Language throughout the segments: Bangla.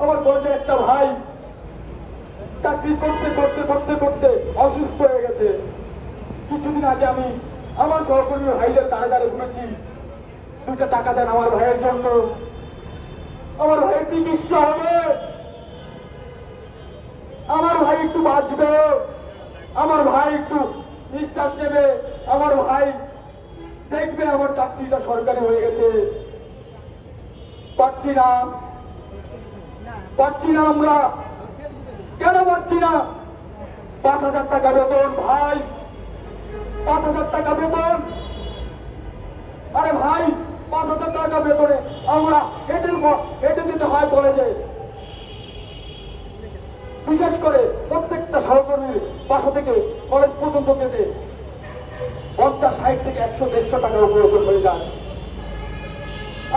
আমার কলেজের একটা ভাই চাকরি করতে করতে করতে করতে অসুস্থ হয়ে গেছে। কিছুদিন আগে আমি আমার সহকর্মী ভাইদের দাঁড়ে দাঁড়ে ঘুরেছি। দুইটা টাকা দেন আমার ভাইয়ের জন্য। আমার ভাইয়ের চিকিৎসা হবে। আমার ভাই একটু বাঁচবে। আমার ভাই একটু নিঃশ্বাস নেবে। আমার ভাই দেখবে আমার চাকরিটা সরকারি হয়ে গেছে। পাচ্ছি না। পাচ্ছি না আমরা। কেন পাচ্ছি না? পাঁচ হাজার টাকা বেতন, ভাই। পাঁচ হাজার টাকা বেতন। আরে ভাই, পাঁচ হাজার টাকা বেতনে আমরা হেঁটে হেঁটে যেতে হয় কলেজে। বিশেষ করে প্রত্যেকটা সহকর্মীর বাসা থেকে কলেজ পর্যন্ত যেতে পঞ্চাশ, ষাট থেকে একশো, দেড়শো প্রয়োজন হয়ে যায়।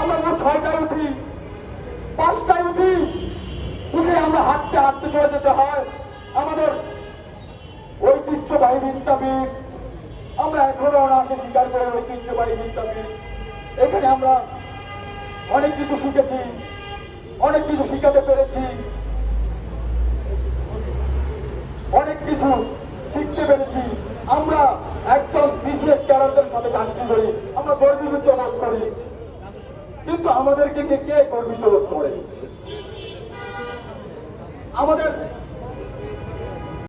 আমরা ভোর ছয়টায় আমরা হাঁটতে চলে যেতে হয়। আমাদের ঐতিহ্যবাহী বিদ্যাপীঠ। আমরা এখনও অনায়াসে স্বীকার করে ঐতিহ্যবাহী বিদ্যাপীঠ। এখানে আমরা অনেক কিছু শিখেছি, অনেক কিছু শিখাতে পেরেছি। অনেক কিছু শিখতে পেরেছি। আমরা একজন বিজনেস ক্যারাক্টারের সাথে চাকরি করি, আমরা গর্বিত বোধ করি। কিন্তু আমাদেরকে কে গর্বিত বোধ করে? আমাদের